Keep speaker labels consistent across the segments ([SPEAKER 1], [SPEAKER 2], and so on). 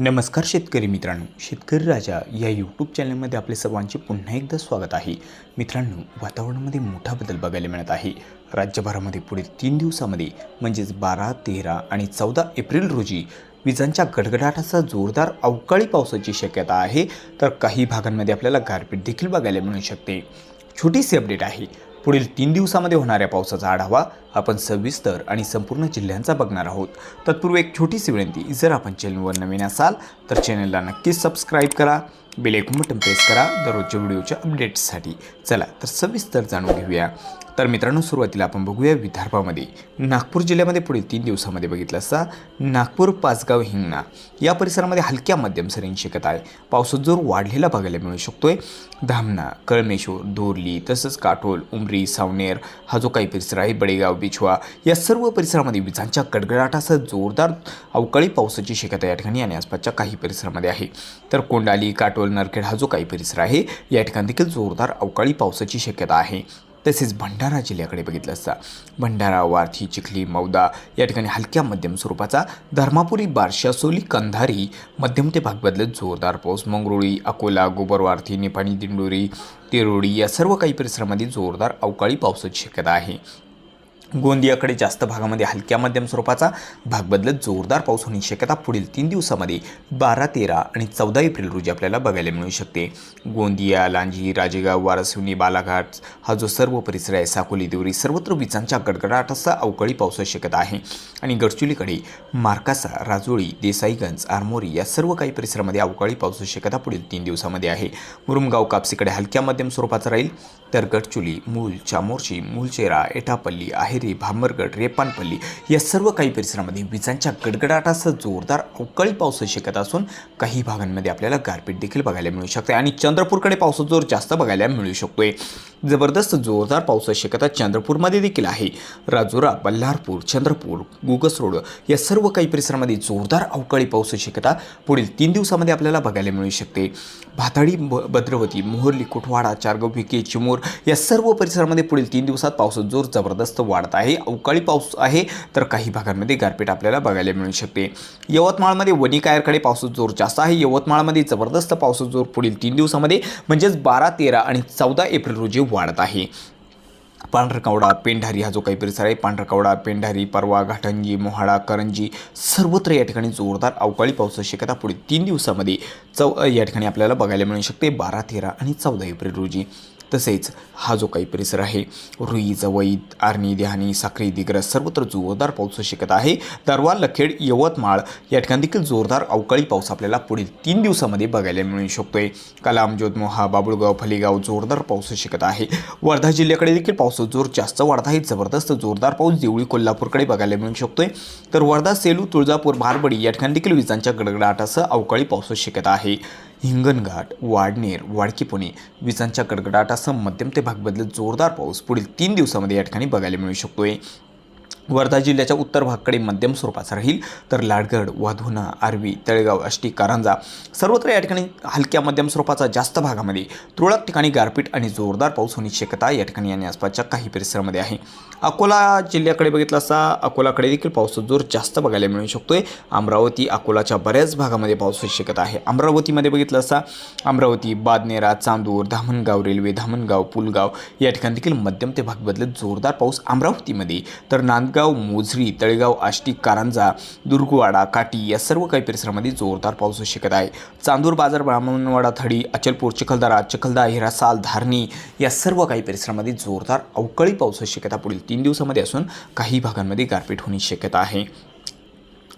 [SPEAKER 1] नमस्कार शेतकरी मित्रांनो शेतकरी राजा या यूट्यूब चॅनलमध्ये आपले सर्वांचे पुन्हा एकदा स्वागत आहे. मित्रांनो वातावरणामध्ये मोठा बदल बघायला मिळत आहे. राज्यभरामध्ये पुढील तीन दिवसामध्ये म्हणजेच बारा तेरा आणि चौदा एप्रिल रोजी विजांच्या गडगडाटाचा जोरदार अवकाळी पावसाची शक्यता आहे. तर काही भागांमध्ये आपल्याला गारपीट देखील बघायला मिळू शकते. छोटीशी अपडेट आहे. पुढील तीन दिवसामध्ये होणाऱ्या पावसाचा आढावा आपण सविस्तर आणि संपूर्ण जिल्ह्यांचा बघणार आहोत. तत्पूर्वी एक छोटीशी विनंती जर आपण चॅनलवर नवीन असाल तर चॅनलला नक्कीच सबस्क्राईब करा बेल बटन प्रेस करा दररोजच्या व्हिडिओच्या अपडेट्ससाठी चला तर सविस्तर जाणून घेऊया. तर मित्रांनो सुरुवातीला आपण बघूया विदर्भामध्ये. नागपूर जिल्ह्यामध्ये पुढील तीन दिवसामध्ये बघितलं असता नागपूर पाचगाव हिंगणा या परिसरामध्ये हलक्या मध्यम सरींची शक्यता आहे. पावसाचा जोर वाढलेला बघायला मिळू शकतोय. धामणा कळमेश्वर दोरली तसंच काटोल उमरी सावनेर हा जो काही परिसर आहे बडेगाव बिछवा या सर्व परिसरामध्ये विजांच्या कडगडाटासह जोरदार अवकाळी पावसाची शक्यता या ठिकाणी आणि आसपासच्या काही परिसरामध्ये आहे. तर कोंडाली काटोल नरखेड हा जो काही परिसर आहे या ठिकाणी देखील जोरदार अवकाळी पावसाची शक्यता आहे. तसेच भंडारा जिल्ह्याकडे बघितलं असता. भंडारा वार्थी चिखली मौदा या ठिकाणी हलक्या मध्यम स्वरूपाचा धर्मापुरी बारशासोली कंधारी मध्यम ते भाग बदलत जोरदार पाऊस मंगरुळी अकोला गोबरवारथी निपाणी दिंडोरी तिरोडी या सर्व काही परिसरामध्ये जोरदार अवकाळी पावसाची शक्यता आहे. गोंदियाकडे जास्त भागामध्ये हलक्या मध्यम स्वरूपाचा भाग बदलत जोरदार पाऊस होण्याची शक्यता पुढील तीन दिवसामध्ये बारा तेरा आणि चौदा एप्रिल रोजी आपल्याला बघायला मिळू शकते. गोंदिया लांजी राजेगाव वारसिवनी बालाघाट हा जो सर्व परिसर आहे साकोली देवरी सर्वत्र विजांच्या गडगडाटाचा अवकाळी पावसाची शक्यता आहे. आणि गडचुलीकडे मार्कासा राजोळी देसाईगंज आरमोरी या सर्व काही परिसरामध्ये अवकाळी पावसाची शक्यता पुढील तीन दिवसामध्ये आहे. मुरुमगाव कापसीकडे हलक्या मध्यम स्वरूपाचा राहील. तर गडचुली मूल चामोर्शी मूलचेरा एटापल्ली आहेरी भामरगड रेपानपल्ली या सर्व काही परिसरामध्ये विजांच्या गडगडाटासह जोरदार अवकाळी पाऊस शक्यता असून काही भागांमध्ये आपल्याला गारपीट देखील बघायला मिळू शकते आणि चंद्रपूरकडे पावसाचा जोर जास्त बघायला मिळू शकतोय. जबरदस्त जोरदार पावसाची शक्यता चंद्रपूरमध्ये देखील आहे. राजुरा बल्लारपूर चंद्रपूर गुगस रोड या सर्व काही परिसरामध्ये जोरदार अवकाळी पावसाची शक्यता पुढील तीन दिवसामध्ये आपल्याला बघायला मिळू शकते. भाताडी ब भद्रवती मोहर्ली कुठवाडा चारगाव भिके चिमूर या सर्व परिसरामध्ये पुढील तीन दिवसात पावसाचा जोर जबरदस्त वाढत आहे अवकाळी पाऊस आहे तर काही भागांमध्ये गारपीट आपल्याला बघायला मिळू शकते. यवतमाळमध्ये वणिकायरकडे पावसाचा जोर जास्त आहे. यवतमाळमध्ये जबरदस्त पावसाचा जोर पुढील तीन दिवसामध्ये म्हणजेच बारा तेरा आणि चौदा एप्रिल रोजी वाढत आहे. पांढरकवडा पेंढारी हा जो काही परिसर आहे पांढरकवडा पेंढारी परवा घाटंजी मोहाडा करंजी सर्वत्र या ठिकाणी जोरदार अवकाळी पावसाची शक्यता पुढे तीन दिवसामध्ये चौ या ठिकाणी आपल्याला बघायला मिळू शकते. बारा तेरा आणि चौदा एप्रिल रोजी. तसेच हा जो काही परिसर आहे रुई जवई आर्णी देहानी साखरी दिग्रस सर्वत्र जोरदार पाऊस शिकत आहे. दरवा लखेड यवतमाळ या ठिकाणी देखील जोरदार अवकाळी पाऊस आपल्याला पुढील तीन दिवसामध्ये बघायला मिळू शकतोय. कलाम जोधमोहा बाबुळगाव फलेगाव जोरदार पाऊस शिकत आहे. वर्धा जिल्ह्याकडे देखील पावसाचा जोर जास्त वाढत आहे. जबरदस्त जोरदार पाऊस देवळी कोल्हापूरकडे बघायला मिळू शकतोय. तर वर्धा सेलू तुळजापूर भारबडी या ठिकाणी देखील विजांच्या गडगडाटासह अवकाळी पाऊस शिकत आहे. हिंगणघाट वाडनेर वाडकी पुणे विजांच्या गडगडाटासह मध्यम ते भाग बदलत जोरदार पाऊस पुढील तीन दिवसामध्ये या ठिकाणी बघायला मिळू शकतोय. वर्धा जिल्ह्याच्या उत्तर भागाकडे मध्यम स्वरूपाचा राहील. तर लाडगड वाधुना आर्वी तळेगाव आष्टी कारंजा सर्वत्र या ठिकाणी हलक्या मध्यम स्वरूपाचा जास्त भागामध्ये तुरळक ठिकाणी गारपीट आणि जोरदार पाऊस होण्याची शक्यता या ठिकाणी आणि आसपासच्या काही परिसरामध्ये आहे. अकोला जिल्ह्याकडे बघितलं असता अकोलाकडे देखील पावसाचा जोर जास्त बघायला मिळू शकतोय. अमरावती अकोलाच्या बऱ्याच भागामध्ये पाऊस पावसाची शक्यता आहे. अमरावतीमध्ये बघितलं असता अमरावती बादनेरा चांदूर धामणगाव रेल्वे धामणगाव पुलगाव या ठिकाणी देखील मध्यम ते भाग बदलत जोरदार पाऊस अमरावतीमध्ये. तर नांदगाव मोझरी तळेगाव आष्टी कारंजा दुर्गवाडा काटी या सर्व काही परिसरामध्ये जोरदार पाऊस शक्यता आहे. चांदूर बाजार ब्राह्मणवाडा थडी अचलपूर चिखलदरा चिखलदा हिरासाल धारणी या सर्व काही परिसरामध्ये जोरदार अवकाळी पावसाची शक्यता पुढील तीन दिवसामध्ये असून काही भागांमध्ये गारपीट होण्याची शक्यता आहे.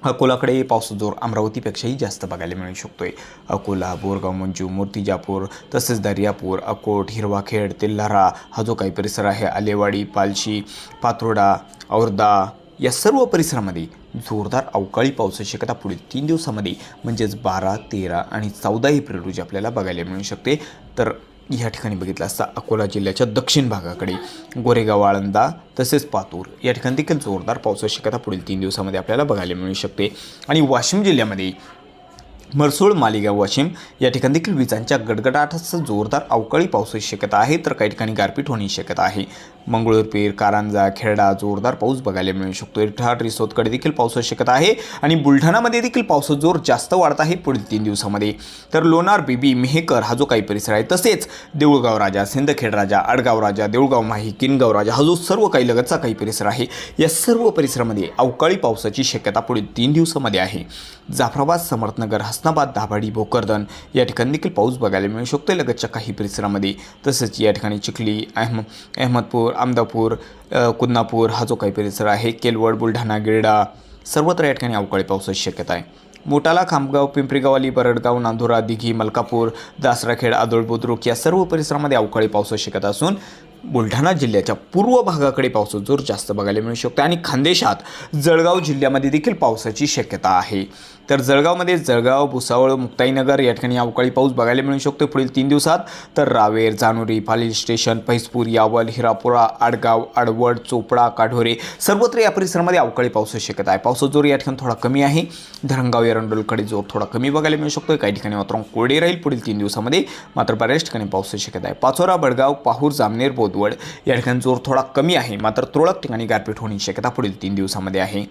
[SPEAKER 1] अकोलाकडे पावसाचा जोर अमरावतीपेक्षाही जास्त बघायला मिळू शकतो आहे अकोला बोरगाव मंजू मूर्तिजापूर तसेच दर्यापूर अकोट हिरवाखेड तेल्हारा हा जो काही परिसर आहे आलेवाडी पालशी पातोडा औरदा या सर्व परिसरामध्ये जोरदार अवकाळी पावसाची शक्यता पुढील तीन दिवसामध्ये म्हणजेच बारा तेरा आणि चौदा एप्रिल रोजी आपल्याला बघायला मिळू शकते. तर या ठिकाणी बघितलं असता अकोला जिल्ह्याच्या दक्षिण भागाकडे गोरेगाव आळंदा तसेच पातूर या ठिकाणी देखील जोरदार पावसाची शक्यता पुढील तीन दिवसामध्ये आपल्याला बघायला मिळू शकते. आणि वाशिम जिल्ह्यामध्ये मरसूळ मालेगाव वाशिम या ठिकाणी देखील विजांच्या गडगडाटासह जोरदार अवकाळी पावसाची शक्यता आहे. तर काही ठिकाणी गारपीट होण्याची शक्यता आहे. मंगळूरपीर कारंजा खेरडा जोरदार पाऊस बघायला मिळू शकतो. इरठार रिसोदकडे देखील पावसाची शक्यता आहे आणि बुलढाणामध्ये देखील पावसाचा जोर जास्त वाढत आहे पुढील तीन दिवसामध्ये. तर लोणार बीबी मेहकर हा जो काही परिसर आहे तसेच देऊळगाव राजा सिंदखेड राजा आडगाव राजा देऊळगाव माही किनगाव राजा हा जो सर्व काही लगतचा काही परिसर आहे या सर्व परिसरामध्ये अवकाळी पावसाची शक्यता पुढील तीन दिवसामध्ये आहे. जाफराबाद समर्थनगर हस्त हसनाबाद दाभाडी भोकरदन या ठिकाणी देखील पाऊस बघायला मिळू शकतो लगतच्या काही परिसरामध्ये तसंच या ठिकाणी चिखली अहम अहमदपूर अमदापूर कुन्नापूर कुदनापूर हा जो काही परिसर आहे केलवड बुलढाणा गिरडा सर्वत्र या ठिकाणी अवकाळी पावसाची शक्यता आहे. मोटाला खामगाव पिंपरीगावली बरडगाव नांदुरा दिघी मलकापूर दासराखेड आदोळ बुद्रुक या सर्व परिसरामध्ये अवकाळी पावसाची शक्यता असून बुलढाणा जिल्ह्याच्या पूर्व भागाकडे पावसाचा जोर जास्त बघायला मिळू शकतो. आणि खानदेशात जळगाव जिल्ह्यामध्ये देखील पावसाची शक्यता आहे. तर जळगावमध्ये जळगाव भुसावळ मुक्ताईनगर या ठिकाणी अवकाळी पाऊस बघायला मिळू शकतो. पुढील तीन दिवसात तर रावेर जानुरी पालील स्टेशन पैसपूर यावल हिरापुरा आडगाव आडवड चोपडा काढोरे सर्वत्र या परिसरामध्ये अवकाळी पावसाची शक्यता आहे. पावसाचा जोर या ठिकाणी थोडा कमी आहे. धरणगाव एरंडोलकडे जोर थोडा कमी बघायला मिळू शकतो. काही ठिकाणी वातावरण कोरडे राहील. पुढील तीन दिवसामध्ये मात्र बऱ्याच ठिकाणी पावसाची शक्यता आहे. पाचोरा बडगाव पाहूर जामनेर बोध बोदवड या ठिकाणी जोर थोडा कमी आहे. मात्र तुरळक ठिकाणी गारपीट होण्याची शक्यता पुढील तीन दिवसामध्ये आहे.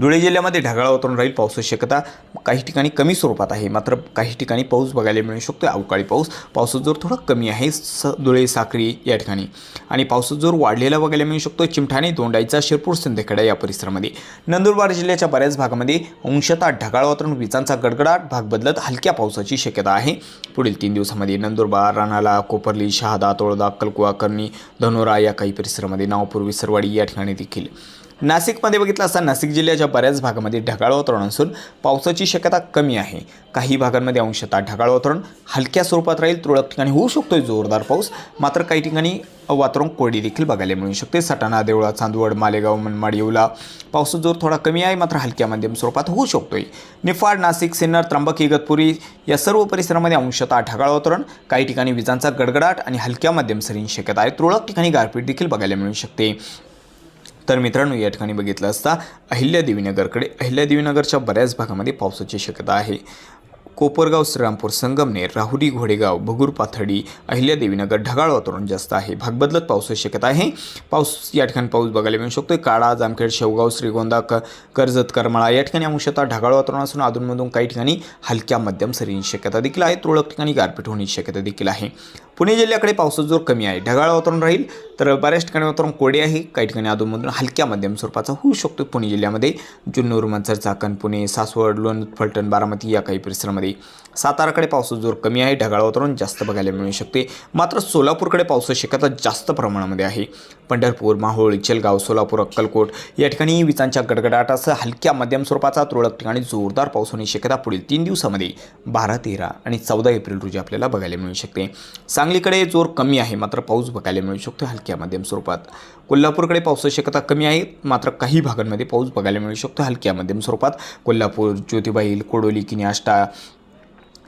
[SPEAKER 1] धुळे जिल्ह्यामध्ये ढगाळ वातावरण राहील पावसाची शक्यता काही ठिकाणी कमी स्वरूपात आहे. मात्र काही ठिकाणी पाऊस बघायला मिळू शकतो अवकाळी पाऊस पावसाचा जोर थोडा कमी आहे. स धुळे साक्री या ठिकाणी. आणि पावसाचा जोर वाढलेला बघायला मिळू शकतो चिमठाणे दोंडाईचा शिरपूर सिंदखेडा या परिसरामध्ये. नंदुरबार जिल्ह्याच्या बऱ्याच भागामध्ये अंशतः ढगाळ वातावरण विजांचा गडगडाट भाग बदलत हलक्या पावसाची शक्यता आहे. पुढील तीन दिवसामध्ये नंदुरबार रानाला कोपरली शहादा तोळदा कलकुवा कर्णी धनोरा या काही परिसरामध्ये नावपूर विसरवाडी या ठिकाणी देखील. नाशिकमध्ये बघितलं असता नाशिक जिल्ह्याच्या बऱ्याच भागामध्ये ढगाळ वातावरण असून पावसाची शक्यता कमी आहे. काही भागांमध्ये अंशतः ढगाळ वातावरण हलक्या स्वरूपात राहील तुरळक ठिकाणी होऊ शकतोय जोरदार पाऊस. मात्र काही ठिकाणी वातावरण कोरडी देखील बघायला मिळू शकते. सटाणा देवळा चांदवड मालेगाव मनमाड येवला पावसाचा जोर थोडा कमी आहे मात्र हलक्या मध्यम स्वरूपात होऊ शकतोय. निफाड नाशिक सिन्नर त्र्यंबक इगतपुरी या सर्व परिसरामध्ये अंशतः ढगाळ वातावरण काही ठिकाणी विजांचा गडगडाट आणि हलक्या मध्यम सरींची शक्यता आहे. तुरळक ठिकाणी गारपीट देखील बघायला मिळू शकते. तर मित्रांनो या ठिकाणी बघितलं असता अहिल्यादेवीनगरकडे अहिल्यादेवीनगरच्या बऱ्याच भागामध्ये पावसाची शक्यता आहे. कोपरगाव श्रीरामपूर संगमनेर राहुरी घोडेगाव भगूर पाथडी अहिल्यादेवीनगर ढगाळ वातावरण जास्त आहे. भाग बदलत पावसाची शक्यता आहे. पाऊस या ठिकाणी पाऊस बघायला मिळू शकतो काळा जामखेड शेवगाव श्रीगोंदा क कर्जत करमाळा या ठिकाणी अंशतः ढगाळ वातावरण असून अधूनमधून काही ठिकाणी हलक्या मध्यम सरींची शक्यता देखील आहे. तुरळक ठिकाणी गारपीट होण्याची शक्यता देखील आहे. पुणे जिल्ह्याकडे पावसाचा जोर कमी आहे. ढगाळ वातावरण राहील तर बऱ्याच ठिकाणी वातावरण कोडे आहे. काही ठिकाणी अधूनमधून हलक्या मध्यम स्वरूपाचा होऊ शकतो पुणे जिल्ह्यामध्ये जुन्नूर मंचर चाकण पुणे सासवड लोण फलटण बारामती या काही परिसरामध्ये साताराकडे पावसाचा जोर कमी आहे. ढगाळ वातावरण जास्त बघायला मिळू शकते. मात्र सोलापूरकडे पावसाची शक्यता जास्त प्रमाणामध्ये आहे. पंढरपूर माहोळ इचलगाव सोलापूर अक्कलकोट या ठिकाणी विजांच्या गडगडाटासह हलक्या मध्यम स्वरूपाचा तुरळक ठिकाणी जोरदार पाऊस होण्याची शक्यता पुढील तीन दिवसामध्ये बारा तेरा आणि चौदा एप्रिल रोजी आपल्याला बघायला मिळू शकते. सांगलीकडे जोर कमी आहे. मात्र पाऊस बघायला मिळू शकतो हलक्या मध्यम स्वरूपात. कोल्हापूरकडे पावसाची शक्यता कमी आहे. मात्र काही भागांमध्ये पाऊस बघायला मिळू शकतो हलक्या मध्यम स्वरूपात. कोल्हापूर ज्योतिबाईल कोडोली किनी आष्टा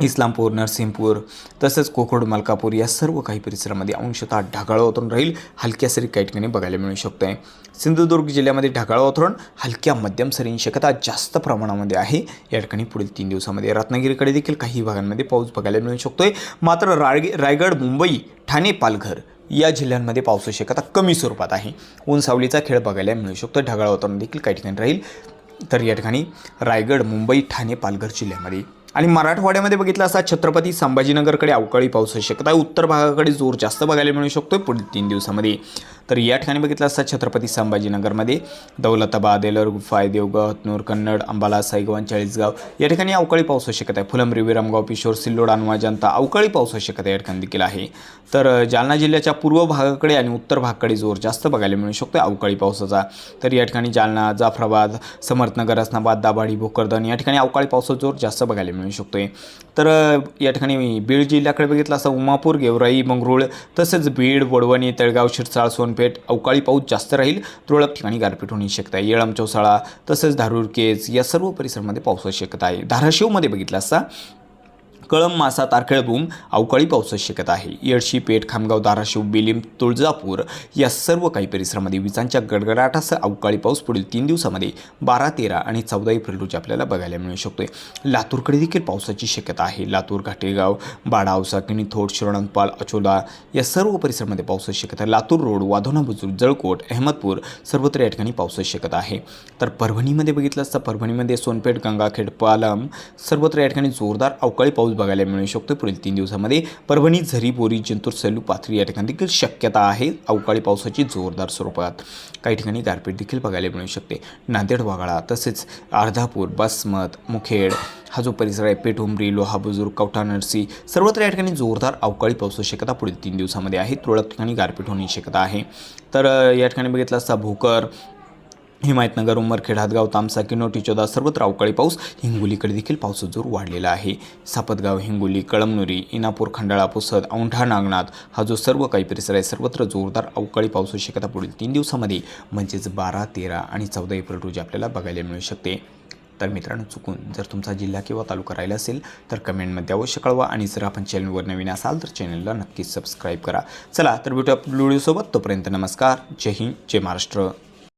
[SPEAKER 1] इस्लामपूर नरसिंहपूर तसंच कोकड मलकापूर या सर्व काही परिसरामध्ये अंशतः ढगाळ वातावरण राहील. हलक्या सरी काही ठिकाणी बघायला मिळू शकतं आहे सिंधुदुर्ग जिल्ह्यामध्ये ढगाळ वातावरण हलक्या मध्यम सरींची शक्यता जास्त प्रमाणामध्ये आहे. या ठिकाणी पुढील तीन दिवसामध्ये रत्नागिरीकडे देखील काही भागांमध्ये पाऊस बघायला मिळू शकतो आहे मात्र रायग रायगड मुंबई ठाणे पालघर या जिल्ह्यांमध्ये पावसाची शक्यता कमी स्वरूपात आहे. ऊन खेळ बघायला मिळू शकतो ढगाळ वातावरण देखील काही ठिकाणी राहील. तर या ठिकाणी रायगड मुंबई ठाणे पालघर जिल्ह्यामध्ये आणि मराठवाड्यामध्ये बघितलं असता छत्रपती संभाजीनगरकडे अवकाळी पाऊस शक्यता आहे. उत्तर भागाकडे जोर जास्त बघायला मिळू शकतो पुढील तीन दिवसामध्ये. तर या ठिकाणी बघितलं असता छत्रपती संभाजीनगरमध्ये दौलताबाद एलर गुफाय देवगाव हतनूर कन्नड अंबाला साईगवान चाळीसगाव या ठिकाणी अवकाळी पाऊस शक्यता आहे. फुलम रिवी रामगाव पिशोर सिल्लोड अनुवा जनता अवकाळी पाऊस आहे या ठिकाणी देखील आहे. तर जालना जिल्ह्याच्या पूर्व भागाकडे आणि उत्तर भागाकडे जोर जास्त बघायला मिळू शकतो अवकाळी पावसाचा. तर या ठिकाणी जालना जाफराबाद समर्थनगर असनाबाद दाभाडी भोकरदन या ठिकाणी अवकाळी पावसाचा जोर जास्त बघायला मिळू शकतो तर या ठिकाणी बीड जिल्ह्याकडे बघितलं असं उमापूर गेवराई मंगरुळ तसेच बीड वडवणी तळगाव शिरसाळ सोनपेठ अवकाळी पाऊस जास्त राहील तुरळक ठिकाणी गारपीट होण्याची शक्यता आहे. येळम चौसाळा तसंच धारूर केज या सर्व परिसरामध्ये पावसाची शक्यता आहे. धाराशिवमध्ये बघितलं असता कळम मासा तारखेळबूम अवकाळी पावसाची शक्यता आहे. येडशी पेठ खामगाव धाराशिव बेलीम तुळजापूर या सर्व काही परिसरामध्ये विजांच्या गडगडाटासह अवकाळी पाऊस पुढील तीन दिवसामध्ये बारा तेरा आणि चौदा एप्रिल रोजी आपल्याला बघायला मिळू शकतोय. लातूरकडे देखील पावसाची शक्यता आहे. लातूर घाटेगाव बाडा साकिणी थोड शिरोणंतपाल अचोला या सर्व परिसरामध्ये पावसाची शक्यता आहे. लातूर रोड वाधोना बुजुर्ग जळकोट अहमदपूर सर्वत्र या ठिकाणी पावसाची शक्यता आहे. तर परभणीमध्ये बघितलं असता परभणीमध्ये सोनपेठ गंगाखेड पालम सर्वत्र या ठिकाणी जोरदार अवकाळी पाऊस बघायला मिळू शकतो. पुढील तीन दिवसामध्ये परभणी झरी बोरी जिंतूर सेलू पाथरी या ठिकाणी देखील शक्यता आहे. अवकाळी पावसाची जोरदार स्वरूपात काही ठिकाणी गारपीट देखील बघायला मिळू शकते. नांदेड वागळा तसेच अर्धापूर बसमत मुखेड हा जो परिसर आहे पेठुंबरी लोहा बुजुर्ग कवठा नरसी सर्वत्र या ठिकाणी जोरदार अवकाळी पावसाची शक्यता पुढील तीन दिवसामध्ये आहे. तुरळक ठिकाणी गारपीट होण्याची शक्यता आहे. तर या ठिकाणी बघितलं असता भोकर हिमायतनगर उमरखेड हातगाव तामसा किनोटी चौदा सर्वत्र अवकाळी पाऊस. हिंगोलीकडे देखील पावसाचा जोर वाढलेला आहे. सापतगाव हिंगोली कळमनुरी इनापूर खंडाळा पुसद औंढा नागनाथ हा जो सर्व काही परिसर आहे सर्वत्र जोरदार अवकाळी पावसाची शक्यता पुढील तीन दिवसामध्ये म्हणजेच बारा तेरा आणि चौदा एप्रिल रोजी आपल्याला बघायला मिळू शकते. तर मित्रांनो चुकून जर तुमचा जिल्हा किंवा तालुका राहिला असेल तर कमेंटमध्ये अवश्य कळवा आणि जर आपण चॅनलवर नवीन असाल तर चॅनलला नक्कीच सबस्क्राईब करा. चला तर भेटूया व्हिडिओसोबत. तोपर्यंत नमस्कार. जय हिंद जय महाराष्ट्र.